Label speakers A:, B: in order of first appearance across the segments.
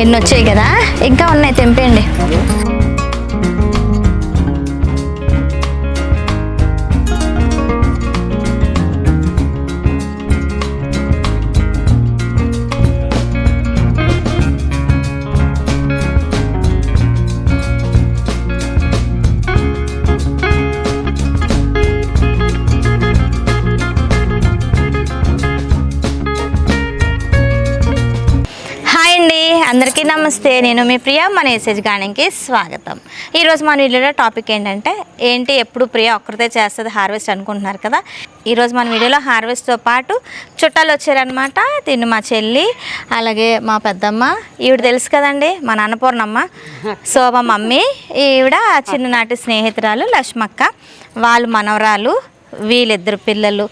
A: ఎన్ని వచ్చాయి కదా? ఇంకా ఉన్నాయి తెంపేయండి. నమస్తే నేను మీ ప్రియ మన ఎస్ఎస్ గార్డెన్కి స్వాగతం. ఈరోజు మన వీడియోలో టాపిక్ ఏంటంటే ఏంటి ఎప్పుడు ప్రియ ఒక్కరితే చేస్తుంది హార్వెస్ట్ అనుకుంటున్నారు కదా? ఈరోజు మన వీడియోలో హార్వెస్ట్తో పాటు చుట్టాలు వచ్చారనమాట దీన్ని మా చెల్లి అలాగే మా పెద్దమ్మ ఈవిడ తెలుసు కదండి మా నాన్నపూర్ణమ్మ సో మా మమ్మీ ఈవిడ చిన్ననాటి స్నేహితురాలు లక్ష్మక్క వాళ్ళు మనవరాలు వీళ్ళిద్దరు పిల్లలు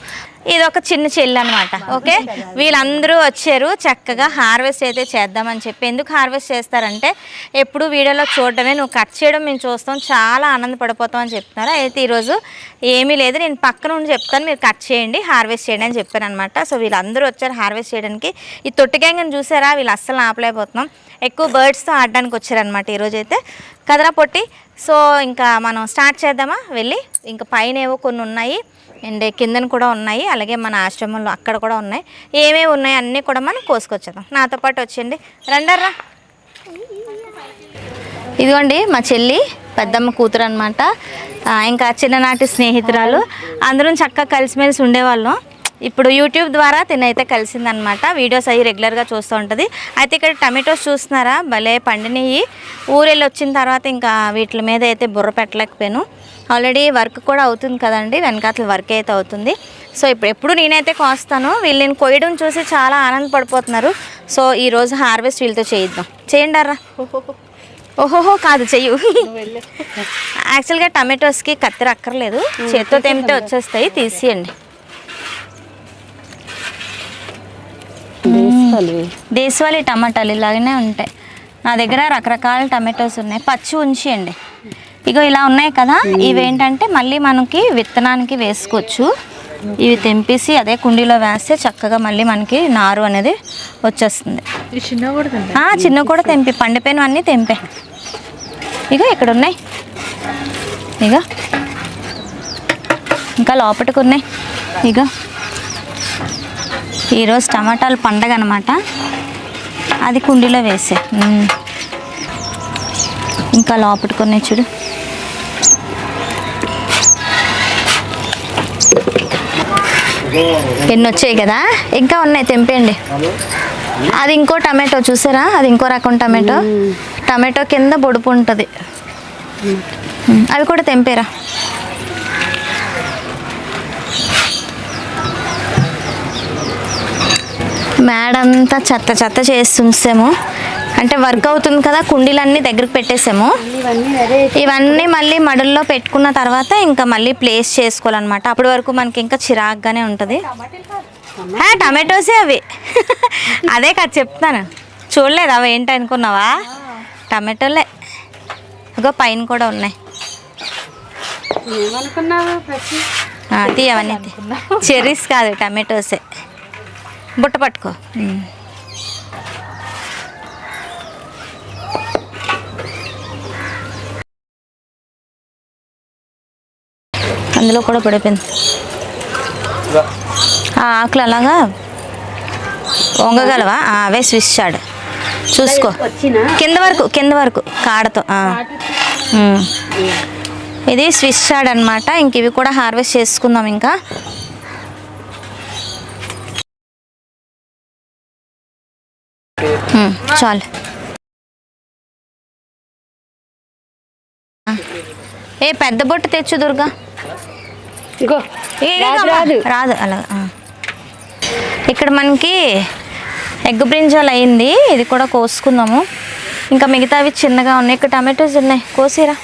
A: ఇది ఒక చిన్న చెల్లి అనమాట ఓకే? వీళ్ళందరూ వచ్చారు చక్కగా హార్వెస్ట్ అయితే చేద్దామని చెప్పి. ఎందుకు హార్వెస్ట్ చేస్తారంటే ఎప్పుడు వీడియోలో చూడడమే నువ్వు కట్ చేయడం మేము చూస్తాం చాలా ఆనందపడిపోతాం అని చెప్తున్నారు. అయితే ఈరోజు ఏమీ లేదు నేను పక్కన ఉండి చెప్తాను మీరు కట్ చేయండి హార్వెస్ట్ చేయండి అని చెప్పాను అనమాట సో వీళ్ళందరూ వచ్చారు హార్వెస్ట్ చేయడానికి. ఈ తొట్టి చూసారా? వీళ్ళు అస్సలు ఆపలేకపోతున్నాం. ఎక్కువ బర్డ్స్తో ఆడడానికి వచ్చారనమాట ఈరోజు అయితే. కదరా పొట్టి? సో ఇంకా మనం స్టార్ట్ చేద్దామా? వెళ్ళి ఇంకా పైన ఏవో కొన్ని ఉన్నాయి. అండ్ కిందన కూడా ఉన్నాయి అలాగే మన ఆశ్రమంలో అక్కడ కూడా ఉన్నాయి. ఏమేమి ఉన్నాయి అన్నీ కూడా మనం కోసుకొచ్చేద్దాం. నాతో పాటు వచ్చేయండి. రండర్రా. ఇదిగోండి మా చెల్లి పెద్దమ్మ కూతురు అనమాట ఇంకా చిన్ననాటి స్నేహితురాలు. అందరం చక్కగా కలిసిమెలిసి ఉండేవాళ్ళం. ఇప్పుడు యూట్యూబ్ ద్వారా తినైతే కలిసిందనమాట. వీడియోస్ అవి రెగ్యులర్గా చూస్తూ ఉంటుంది. అయితే ఇక్కడ టమాటోస్ చూస్తున్నారా? భలే పండినవి ఊరెళ్ళి వచ్చిన తర్వాత ఇంకా వీటి మీద అయితే బుర్ర పెట్టలేకపోయాను. ఆల్రెడీ వర్క్ కూడా అవుతుంది కదండి. వెనకాతల వర్క్ అయితే అవుతుంది. సో ఇప్పుడు ఎప్పుడు నేనైతే కోస్తాను వీళ్ళు నేను కొయ్యడం చూసి చాలా ఆనందపడిపోతున్నారు. సో ఈరోజు హార్వెస్ట్ వీళ్ళతో చేయిద్దాం. చేయండి అర్రా. ఓహోహో కాదు చెయ్యు. యాక్చువల్గా టమాటోస్కి కత్తెర అక్కర్లేదు. చేత్తో వచ్చేస్తాయి. తీసియండి. దేశవాళీ టమాటాలు ఇలాగనే ఉంటాయి. నా దగ్గర రకరకాల టమాటోస్ ఉన్నాయి. పచ్చి ఉంచియండి. ఇగో ఇలా ఉన్నాయి కదా ఇవేంటంటే మళ్ళీ మనకి విత్తనానికి వేసుకోవచ్చు. ఇవి తెంపేసి అదే కుండీలో వేస్తే చక్కగా మళ్ళీ మనకి నారు అనేది వచ్చేస్తుంది.
B: చిన్న కూడా తింటా
A: ఆ, చిన్న కూడా తెంపి పండిపోయినవన్నీ తెంపే. ఇగో ఇక్కడ ఉన్నాయి. ఇగ. ఇంకా లోపటికి ఉన్నాయి. ఇగో. ఈరోజు టమాటాలు పండగ అనమాట అది కుండీలో వేసే. ఇంకా లోపటికి ఉన్నాయి చూడు. ఎన్ని వచ్చాయి కదా? ఇంకా ఉన్నాయి తెంపేయండి. అది ఇంకో టమాటో చూసారా? అది ఇంకో రకం టమాటో. టమాటో కింద బొడుపు ఉంటుంది. అవి కూడా తెంపేరా. మేడంతా చెత్త చెత్త చేసి ఉంచాము అంటే వర్క్ అవుతుంది కదా కుండీలన్నీ దగ్గరికి పెట్టేసాము. ఇవన్నీ మళ్ళీ మడుల్లో పెట్టుకున్న తర్వాత ఇంకా మళ్ళీ ప్లేస్ చేసుకోవాలన్నమాట. అప్పటి వరకు మనకి ఇంకా చిరాగ్గానే ఉంటుంది. టమాటోసే అవి. అదే కదా చెప్తాను. చూడలేదు అవి ఏంటి అనుకున్నావా? టమాటోలే. ఇగో పైన కూడా ఉన్నాయి.
B: ఏమనుకున్నావు? ప్రతి
A: ఆ, తీ అవన్నీ తీ. చెర్రీస్ కాదు టమాటోసే. బుట్ట పట్టుకో. అందులో కూడా పడిపోయింది. ఆ ఆకులు అలాగా వంగగలవా? ఆ, అవే స్విచ్ షాడ్ చూసుకో. కింద వరకు కింద వరకు కాడతో. ఇది స్విచ్ షాడ్ అనమాట ఇంక ఇవి కూడా హార్వెస్ట్ చేసుకుందాం ఇంకా. చాలు. ఏ పెద్ద బొట్టు తెచ్చు దుర్గా.
B: ఇగో. రాదు. రాదు.
A: ఇక్కడ మనకి ఎగ్ బ్రింజాల్ అయింది. ఇది కూడా కోసుకుందాము. ఇంకా మిగతావి చిన్నగా ఉన్నాయి. ఇక్కడ టమాటోస్ ఉన్నాయి. కోసిరా.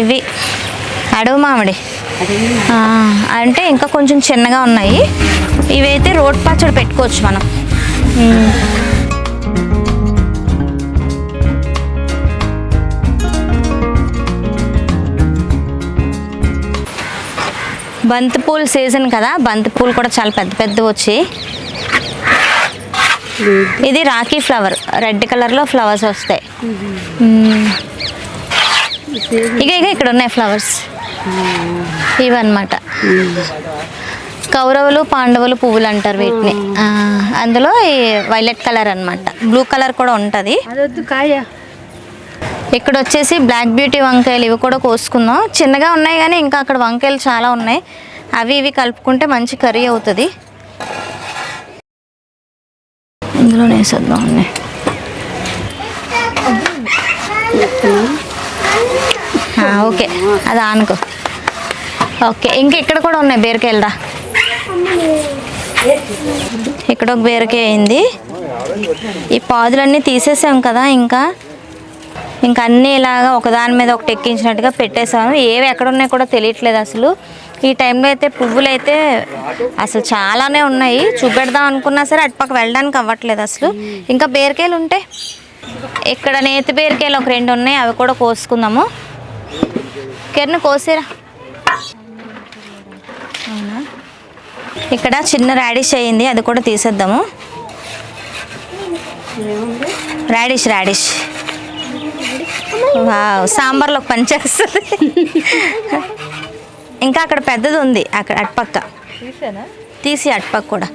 A: ఇవి. అడవి మామిడి. అంటే ఇంకా కొంచెం చిన్నగా ఉన్నాయి. ఇవైతే రోడ్ పచ్చడి పెట్టుకోవచ్చు మనం. బంతిపూలు సీజన్ కదా బంతిపూలు కూడా చాలా పెద్ద పెద్దవి వచ్చాయి. ఇది రాఖీ ఫ్లవర్. రెడ్ కలర్లో ఫ్లవర్స్ వస్తాయి. ఇక ఇక ఇక్కడ ఉన్నాయి ఫ్లవర్స్. ఇవన్నమాట. కౌరవులు పాండవులు పువ్వులు అంటారు వీటిని అందులో ఈ వైలెట్ కలర్ అన్నమాట. బ్లూ కలర్ కూడా ఉంటుంది. ఇక్కడ వచ్చేసి బ్లాక్ బ్యూటీ వంకాయలు ఇవి కూడా కోసుకుందాం. చిన్నగా ఉన్నాయి కానీ ఇంకా అక్కడ వంకాయలు చాలా ఉన్నాయి. అవి ఇవి కలుపుకుంటే మంచి కర్రీ అవుతుంది. ఇందులో వేసేద్దాం ఓకే. అది ఆనుకో. ఓకే. ఇంకా ఇక్కడ కూడా ఉన్నాయి బీరకాయలరా ఇక్కడ ఒక బీరకాయ అయింది. ఈ పాదులన్నీ తీసేసాం కదా ఇంకా. ఇంకా అన్నీ ఇలాగా ఒకదాని మీద ఒకటి ఎక్కించినట్టుగా పెట్టేసాము ఏవి ఎక్కడ ఉన్నాయో కూడా తెలియట్లేదు అసలు. ఈ టైంలో అయితే పువ్వులు అయితే అసలు చాలానే ఉన్నాయి. చూపెడదాం అనుకున్నా సరే అటుపక్క వెళ్ళడానికి అవ్వట్లేదు అసలు. ఇంకా బీరకాయలు ఉంటాయి ఇక్కడ నేతి బీరకాయలు ఒక రెండు ఉన్నాయి అవి కూడా కోసుకుందాము. కిరణ్ కోసేరా. అవునా? ఇక్కడ చిన్న రాడిష్ అయ్యింది అది కూడా తీసేద్దాము. Radish radish. వావ్ సాంబార్లో పనిచేస్తుంది ఇంకా అక్కడ పెద్దది ఉంది అక్కడ అటుపక్క తీసి అటుపక్క కూడా.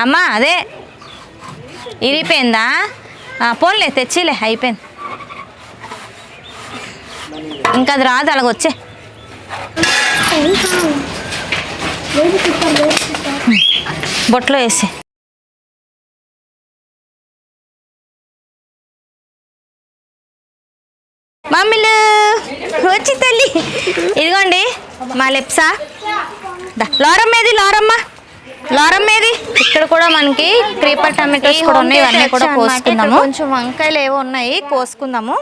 A: అమ్మా అదే. ఇరిగిపోయిందా? ఆ, పోన్లే తెచ్చిలే అయిపోయింది. ఇంకా అది రాదు అలాగ వచ్చే. బొట్లో వేసి. మమ్మీలు వచ్చి తల్లి. ఇదిగోండి మా లెప్సా. దా, లోరమ్మ ఏది లోరమ్మ. లోరమ్మ ఏది ఇక్కడ కూడా మనకి క్రీపర్ టమాటోస్ కూడా ఉన్నాయి ఇవన్నీ కూడా కోసుకుందాము. కొంచెం వంకాయలు ఏవో ఉన్నాయి కోసుకుందాము.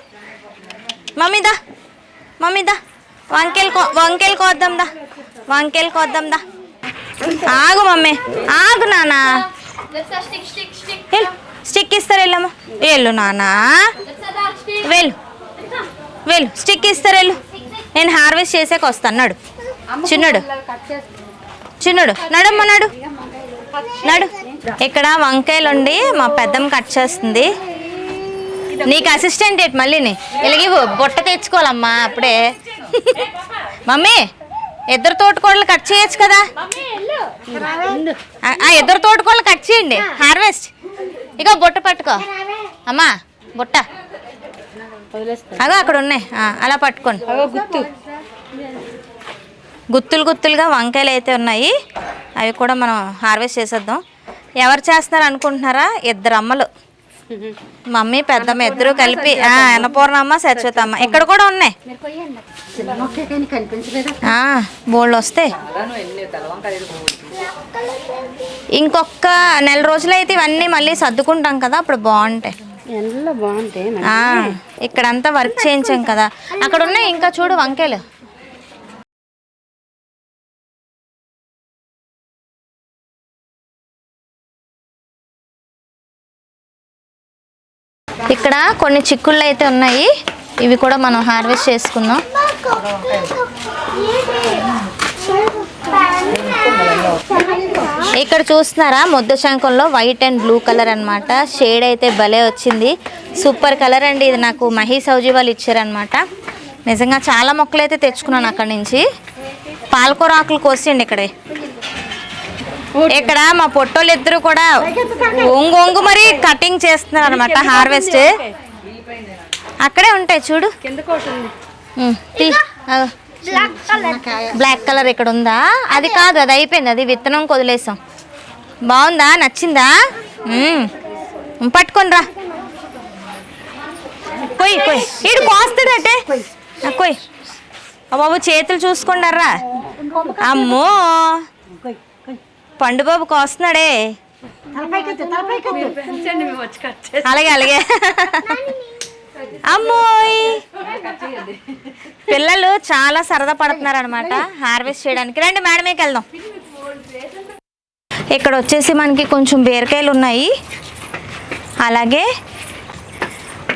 A: మమ్మీ దా మమ్మీ దా. వంకాయలు వంకాయలు కోద్దాం దా వంకాయలు కోద్దాం దా. ఆగు మమ్మీ ఆగు నానా స్టిక్ ఇస్తారు వెళ్ళమ్మ. వెళ్ళు నానా వెళ్ళు. వెళ్ళు స్టిక్ ఇస్తారు వెళ్ళు. నేను హార్వెస్ట్ చేసాక వస్తాను నడు చిన్నడు. చిన్నడు నడమ్మ నడు. నడు. ఇక్కడ వంకాయలు ఉండి మా పెద్దమ్మ కట్ చేస్తుంది. నీకు అసిస్టెంట్ ఏంటి మళ్ళీని ఇలాగి బొట్ట తెచ్చుకోవాలమ్మా అప్పుడే. మమ్మీ ఇద్దరు తోటకోడలు కట్ చేయొచ్చు కదా? ఆ, ఇద్దరు తోటకోడలు కట్ చేయండి హార్వెస్ట్ ఇక బొట్ట పట్టుకో. అమ్మా బుట్ట. అగో అక్కడ ఉన్నాయి. అలా పట్టుకోండి
B: గుర్తు
A: గుత్తులు గుత్తులుగా వంకాయలు అయితే ఉన్నాయి. అవి కూడా మనం హార్వెస్ట్ చేసేద్దాం. ఎవరు చేస్తున్నారు అనుకుంటున్నారా? ఇద్దరు అమ్మలు. మమ్మీ పెద్దమ్మ ఇద్దరు కలిపి అన్నపూర్ణమ్మ సత్యవతమ్మ. ఇక్కడ కూడా ఉన్నాయి. బోళ్ళు వస్తాయి ఇంకొక నెల రోజులైతే ఇవన్నీ మళ్ళీ సర్దుకుంటాం కదా అప్పుడు బాగుంటాయి. ఇక్కడంతా వర్క్ చేయించాం కదా. అక్కడ ఉన్నాయి ఇంకా చూడు వంకాయలు. ఇక్కడ కొన్ని చిక్కుళ్ళు అయితే ఉన్నాయి. ఇవి కూడా మనం హార్వెస్ట్ చేసుకుందాం. ఇక్కడ చూస్తున్నారా? ముద్ద శంఖంలో వైట్ అండ్ బ్లూ కలర్ అన్నమాట. షేడ్ అయితే భలే వచ్చింది. సూపర్ కలర్ అండి ఇది నాకు. మహీ సౌజీ వాళ్ళు ఇచ్చారనమాట నిజంగా చాలా మొక్కలు అయితే తెచ్చుకున్నాను అక్కడి నుంచి. పాలకూర ఆకులు కోసిండి ఇక్కడే. ఇక్కడ మా పొట్టోళ్ళు ఇద్దరు కూడా ఒంగు ఒంగు మరి కటింగ్ చేస్తున్నారు అనమాట హార్వెస్ట్ అక్కడే ఉంటాయి చూడు. బ్లాక్ కలర్ ఇక్కడ ఉందా అది కాదు అది అయిపోయింది అది విత్తనం వదిలేసాం బాగుందా? నచ్చిందా. పట్టుకొని రా. కొయ్యి కొయ్యి ఈడు ఆ, కొయ్యి బాబు చేతులు చూసుకున్నారా అమ్మో. పండు బాబు కోస్తున్నాడే.
B: పెంచండి మేము వచ్చి కట్ చేసి
A: అలాగే అలాగే. అమ్మోయ్! పిల్లలు చాలా సరదా పడుతున్నారు అనమాట హార్వెస్ట్ చేయడానికి. రండి మేడమేకి వెళ్దాం. ఇక్కడ వచ్చేసి మనకి కొంచెం బీరకాయలు ఉన్నాయి. అలాగే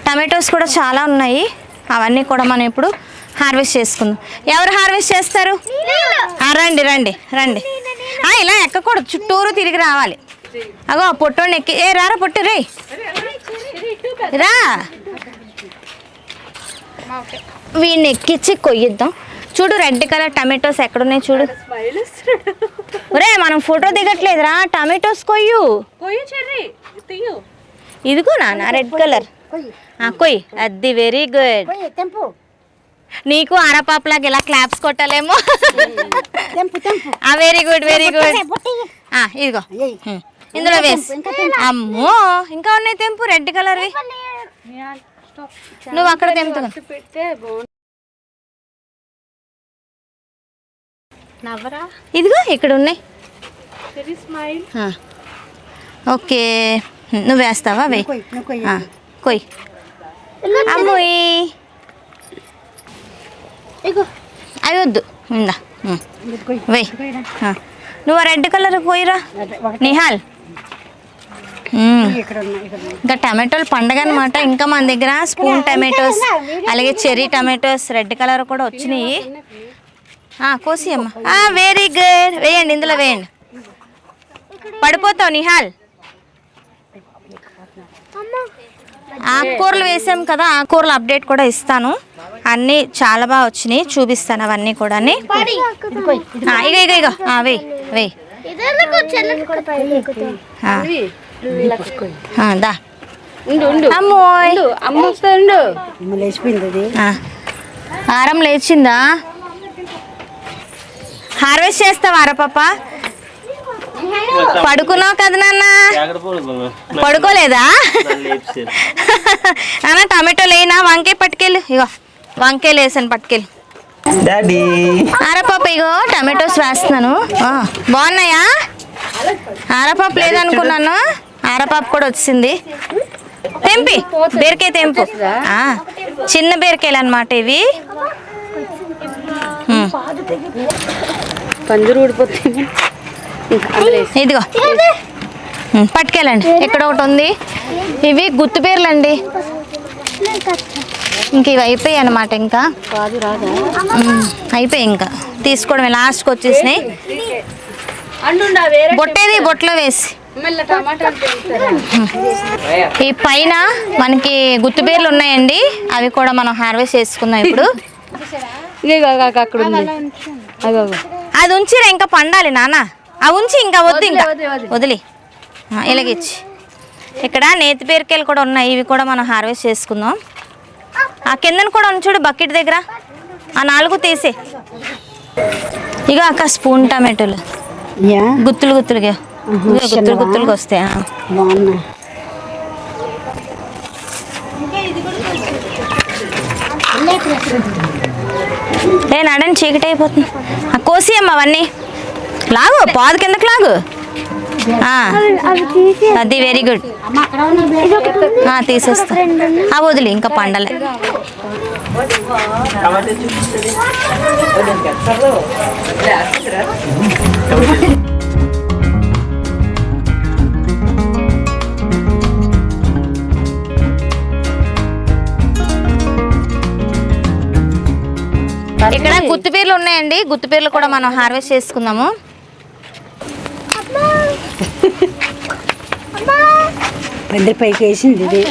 A: టమాటోస్ కూడా చాలా ఉన్నాయి. అవన్నీ కూడా మనం ఇప్పుడు హార్వెస్ట్ చేసుకుందాం. ఎవరు హార్వెస్ట్ చేస్తారు? రండి రండి రండి. ఇలా ఎక్కకూడదు. చుట్టూరు తిరిగి రావాలి. అగో ఆ పొట్టోని ఎక్కి ఏ రారా పొట్టు రే రా. వీడిని ఎక్కించి కొయ్యిద్దాం. చూడు రెడ్ కలర్ టమాటోస్ ఎక్కడున్నాయి చూడు. ఒరే మనం ఫోటో దిగట్లేదురా. టమాటోస్ కొయ్యు. ఇదిగో నాన్న రెడ్ కలర్. కొయ్యి అది వెరీ గుడ్ నీకు అరపాపులాగా ఇలా క్లాప్స్ కొట్టాలేమో. వెరీ గుడ్ వెరీ గుడ్ ఇదిగో. ఇందులో వేసి. అమ్మో ఇంకా ఉన్నాయి తెంపు రెడ్ కలర్వి. నువ్వు అక్కడ
B: నవ్వరా?
A: ఇదిగో ఇక్కడ ఉన్నాయి. ఓకే. నువ్వు వేస్తావా? వెయ్యి
C: కొయ్
A: అమ్మోయ్ అవి వద్దు. ఇందా ఉమ్.
C: ఇది కొయ్
A: వెయ్. ఆ. నువ్వు రెడ్ కలర్ పోయిరా నిహాల్ ఉమ్.
C: ఇక్కడ ఉన్నాయి ఇక్కడ ఉన్నాయి.
A: ఇంకా టమాటోలు పండగ అనమాట ఇంకా మన దగ్గర స్పూన్ టమాటోస్ అలాగే చెర్రీ టమాటోస్ రెడ్ కలర్ కూడా వచ్చినాయి. కోసి అమ్మ వెరీ గుడ్ వేయండి ఇందులో వేయండి. పడిపోతావు నిహాల్. ఆకుకూరలు వేసాం కదా ఆకుకూరలు అప్డేట్ కూడా ఇస్తాను. అన్నీ చాలా బాగా వచ్చినాయి చూపిస్తాను అవన్నీ కూడా ఇగో ఇగో ఇగో. ఆ, వెయ్ వెయ్. దా.
B: అమ్మ.
C: లేచిపోయింది.
A: హారం లేచిందా? హార్వెస్ట్ చేస్తావా ఆరా పాప? పడుకున్నావు కదా నాన్న? పడుకోలేదా? నాన్న టమాటో లేనా? వంకాయ పట్టుకెళ్ళు. ఇగో వంకాయలు వేసాను పట్టుకెళ్ళి.
D: డాడీ.
A: ఆరా పాప ఇగో టమాటోస్ వేస్తున్నాను. ఆ, బాగున్నాయా? ఆరపాప లేదనుకున్నాను. ఆరపాప కూడా వచ్చింది. తెంపి. బీరకాయ తెంపు. చిన్న బీరకాయలు అనమాట ఇవి.
B: పందిరు ఊడిపోతుంది.
A: ఇదిగో. పట్టుకెళ్ళండి. ఇక్కడ ఒకటి ఉంది. ఇవి గుత్తు బీరలండి. ఇంక ఇవి అయిపోయాయి అనమాట ఇంకా. అయిపోయాయి ఇంకా. తీసుకోవడమే. లాస్ట్కి వచ్చేసినాయి. బొట్టేది బొట్లో వేసి. ఈ పైన మనకి గుత్తుబీర్లు ఉన్నాయండి. అవి కూడా మనం హార్వెస్ట్ చేసుకుందాం ఇప్పుడు.
B: అక్కడ.
A: అది ఉంచిరా ఇంకా పండాలి నాన్న. ఆ ఉంచి ఇంకా వద్దు ఇంకా.
B: వదిలే,
A: ఇలాగిచ్చి ఇక్కడ నేతి బీరకాయలు కూడా ఉన్నాయి. ఇవి కూడా మనం హార్వెస్ట్ చేసుకుందాం. ఆ కిందన కూడా ఉంది చూడు బకెట్ దగ్గర. ఆ నాలుగు తీసే. ఇక అక్క స్పూన్ టమాటోలు.
C: యా.
A: గుత్తులు గుత్తులుగా. గుత్తులు గుత్తులుగా వస్తాయి? ఏ నడని చీకటి అయిపోతుంది. కోసి అమ్మ అవన్నీ. లాగు పాదు కిందకి లాగు. అది వెరీ గుడ్ తీసేస్తా. ఆ వదిలి ఇంకా పండలే. గుత్తుపీర్లు ఉన్నాయండి గుత్తుపీర్లు కూడా మనం హార్వెస్ట్ చేసుకుందాము.
C: పెద్ద పైకి వేసింది ఇది.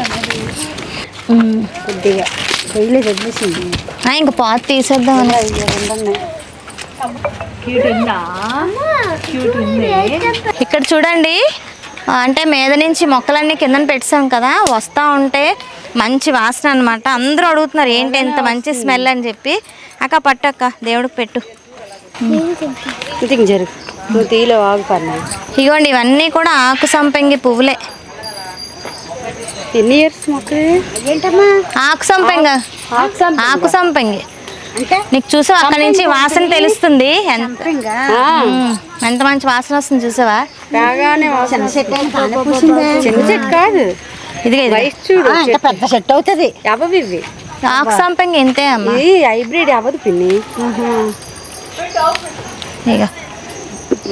C: కొద్దిగా పొయ్యిలో
A: ఇంక పాత తీసేద్దాం ఇక్కడ చూడండి. అంటే మీద నుంచి మొక్కలన్నీ కిందన పెట్టాం కదా వస్తూ ఉంటే మంచి వాసన అనమాట అందరూ అడుగుతున్నారు ఏంటి ఎంత మంచి స్మెల్ అని చెప్పి. అక్క పట్టక్క దేవుడికి పెట్టు.
B: జరుగు. తీలో ఆగు
A: ఇగోండి ఇవన్నీ కూడా ఆకు సంపంగి పువ్వులే.
B: ఎన్ని ఇయర్స్ మొక్క
C: ఏంటమ్మా?
A: ఆకు సంపంగి. ఆకు సంపంగి. నీకు చూసావా? అక్కడ నుంచి వాసన తెలుస్తుంది. ఎంత ఎంత మంచి వాసన వస్తుంది చూసావా?
C: చిన్న చెట్టు
B: కాదు.
A: ఇదిగో ఇది
C: పెద్ద చెట్టు అవుతుంది.
B: అవవి ఇవి?
A: ఆకు సంపంగి అమ్మా.
B: ఇది హైబ్రిడ్ అవ్వదు పిన్ని?
A: ఇక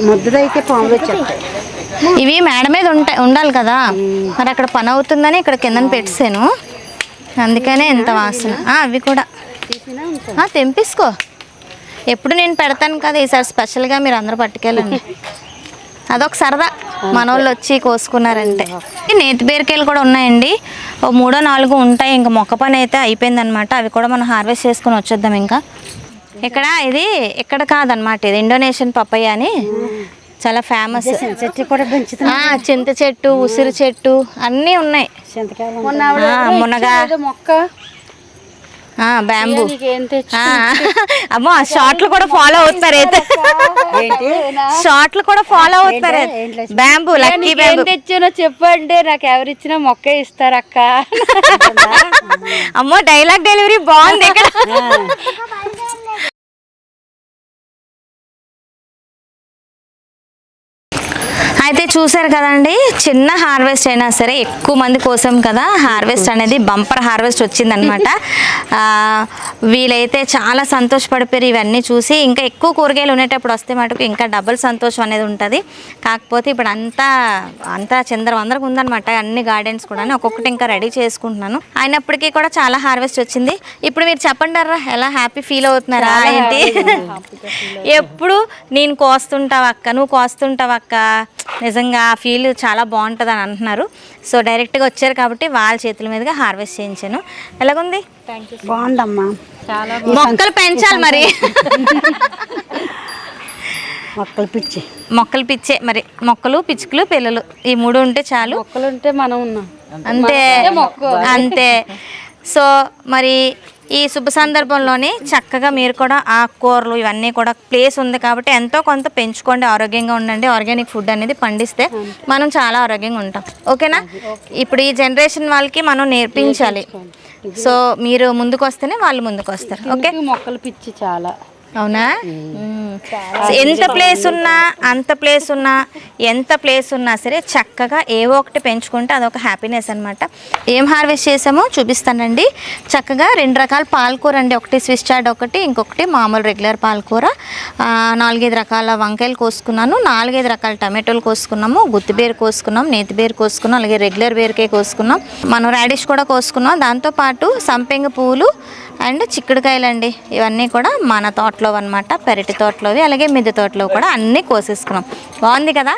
C: ముద్దదైతే పాములు వచ్చేస్తాయి
A: ఇవి మేడ మీద ఉంటాయి ఉండాలి కదా. మరి అక్కడ పని అవుతుందని ఇక్కడ కిందన పెట్టాను అందుకనే ఎంత వాసన. ఆ, అవి కూడా. తెంపేసుకో. ఎప్పుడు నేను పెడతాను కదా ఈసారి స్పెషల్గా మీరు అందరూ పట్టుకెళ్ళండి. అదొక సరదా. మనోళ్ళు వచ్చి కోసుకున్నారంటే. నేతి బీరకాయలు కూడా ఉన్నాయండి. ఓ మూడో నాలుగు ఉంటాయి. ఇంకా మొక్క పని అయితే అయిపోయిందనమాట అవి కూడా మనం హార్వెస్ట్ చేసుకుని వచ్చేద్దాం ఇంకా. ఇక్కడ ఇది ఇక్కడ కాదనమాట ఇది ఇండోనేషియన్ పప్పయ్య అని. చాలా ఫేమస్.
C: చెట్టు కూడా పెంచుతున్నా
A: చింత చెట్టు ఉసిరి చెట్టు అన్నీ ఉన్నాయి.
C: చింతకాయలు
B: మొన్న ఆవిడ
A: ఆ,
B: ఎవరో
A: మునగా.
B: ఇచ్చారు ఏదో మొక్క.
A: బ్యాంబూ అమ్మో షార్ట్లు కూడా ఫాలో అవుతారు అయితే.
C: ఏంటి?
A: షార్ట్లు కూడా ఫాలో?
C: ఏంటి?
A: బ్యాంబూ లక్కీ బ్యాంబూ
B: తెచ్చానో చెప్పండి. నాకు ఎవరు ఇచ్చినా మొక్క ఇస్తారు అక్క
A: అమ్మో డైలాగ్ డెలివరీ బాగుంది ఇక్కడ. అయితే చూసారు కదండి చిన్న హార్వెస్ట్ అయినా సరే ఎక్కువ మంది కోసం కదా హార్వెస్ట్ అనేది బంపర్ హార్వెస్ట్ వచ్చిందనమాట. వీలైతే చాలా సంతోషపడిపోయారు ఇవన్నీ చూసి. ఇంకా ఎక్కువ కూరగాయలు ఉండేటప్పుడు వస్తే మటుకు ఇంకా డబుల్ సంతోషం అనేది ఉంటుంది. కాకపోతే ఇప్పుడు అంతా అంతా చిందరవందరకు ఉందన్నమాట. అన్ని గార్డెన్స్ కూడా ఒక్కొక్కటి ఇంకా రెడీ చేసుకుంటున్నాను. అయినప్పటికీ కూడా చాలా హార్వెస్ట్ వచ్చింది. ఇప్పుడు మీరు చెప్పండి అర్రా ఎలా హ్యాపీ ఫీల్ అవుతున్నారా ఏంటి? ఎప్పుడు నేను కోస్తుంటావు అక్క నువ్వు కోస్తుంటావు అక్క? నిజంగా ఆ ఫీల్ చాలా బాగుంటుంది అని అంటున్నారు. సో డైరెక్ట్గా వచ్చారు కాబట్టి వాళ్ళ చేతుల మీదుగా హార్వెస్ట్ చేయించాను. ఎలాగుంది?
C: బాగుందమ్మా.
B: చాలా
A: మొక్కలు పెంచాలి మరి.
C: మొక్కలు పిచ్చి.
A: మొక్కలు పిచ్చే మరి మొక్కలు పిచ్చుకలు పిల్లలు ఈ మూడు ఉంటే చాలు.
B: మొక్కలు ఉంటే మనం ఉన్నాం.
A: అంతే అంతే. సో మరి ఈ శుభ సందర్భంలోనే చక్కగా మీరు కూడా ఆకుకూరలు ఇవన్నీ కూడా ప్లేస్ ఉంది కాబట్టి ఎంతో కొంత పెంచుకోండి ఆరోగ్యంగా ఉండండి. ఆర్గానిక్ ఫుడ్ అనేది పండిస్తే మనం చాలా ఆరోగ్యంగా ఉంటాం. ఓకేనా ఇప్పుడు ఈ జనరేషన్ వాళ్ళకి మనం నేర్పించాలి. సో మీరు ముందుకు వస్తేనే వాళ్ళు ముందుకు వస్తారు. ఓకే
B: మొక్కలు పిచ్చి చాలా.
A: అవునా. ఎంత ప్లేస్ ఉన్నా అంత ప్లేస్ ఉన్నా ఎంత ప్లేస్ ఉన్నా సరే చక్కగా ఏవో ఒకటి పెంచుకుంటే అదొక హ్యాపీనెస్ అనమాట ఏం హార్వెస్ట్ చేసామో చూపిస్తానండి. చక్కగా రెండు రకాల పాలకూర అండి. ఒకటి స్విస్ చాట్ ఒకటి ఇంకొకటి మామూలు రెగ్యులర్ పాలకూర. నాలుగైదు రకాల వంకాయలు కోసుకున్నాను. నాలుగైదు రకాల టమాటోలు కోసుకున్నాము. గుత్తిబీర కోసుకున్నాం. నేతిబీర కోసుకున్నాం. అలాగే రెగ్యులర్ బీరకాయ కోసుకున్నాం. మనం రాడిష్ కూడా కోసుకున్నాం. దాంతోపాటు సంపెంగ పువ్వులు అండ్ చిక్కుడుకాయలు అండి ఇవన్నీ కూడా మన తోటలో అనమాట పెరటి తోటలోవి అలాగే మిద్దె తోటలో కూడా అన్నీ కోసేసుకున్నాం. బాగుంది కదా?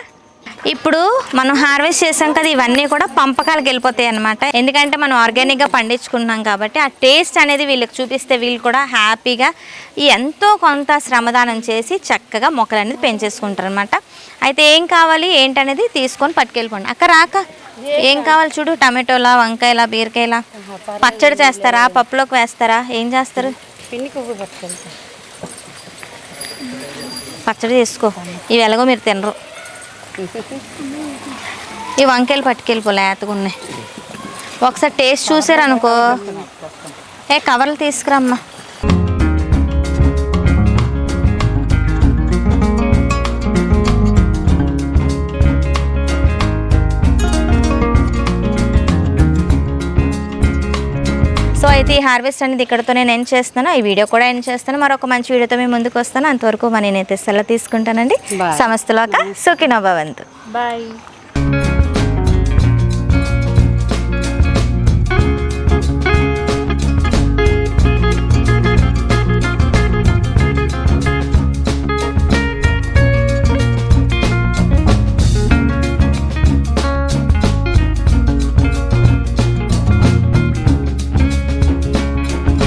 A: ఇప్పుడు మనం హార్వెస్ట్ చేసాం కదా ఇవన్నీ కూడా పంపకాలకు వెళ్ళిపోతాయి అనమాట ఎందుకంటే మనం ఆర్గానిక్గా పండించుకుంటున్నాం కాబట్టి ఆ టేస్ట్ అనేది వీళ్ళకి చూపిస్తే వీళ్ళు కూడా హ్యాపీగా ఎంతో కొంత శ్రమదానం చేసి చక్కగా మొక్కలు అనేది పెంచేసుకుంటారు అనమాట అయితే ఏం కావాలి ఏంటనేది తీసుకొని పట్టుకెళ్ళిపోండి. అక్క రాక ఏం కావాలి చూడు టమాటోలా వంకాయలా బీరకాయలా? పచ్చడి చేస్తారా పప్పులోకి వేస్తారా ఏం చేస్తారు? పచ్చడి. చేసుకో ఇవి ఎలాగో మీరు తినరు. ఈ వంకాయలు పట్టుకెళ్ళిపోలే లేతగా ఒకసారి టేస్ట్ చూసారనుకో. ఏ కవర్లు తీసుకురమ్మా. అయితే ఈ హార్వెస్ట్ అనేది ఇక్కడతో నేను ఎండ్ చేస్తున్నాను. ఈ వీడియో కూడా ఎండ్ చేస్తాను. మరొక మంచి వీడియోతో మేము ముందుకు వస్తాను. అంతవరకు నేనైతే సెలవు తీసుకుంటానండి. సమస్తలోక సుఖినోభవంతు
B: బాయ్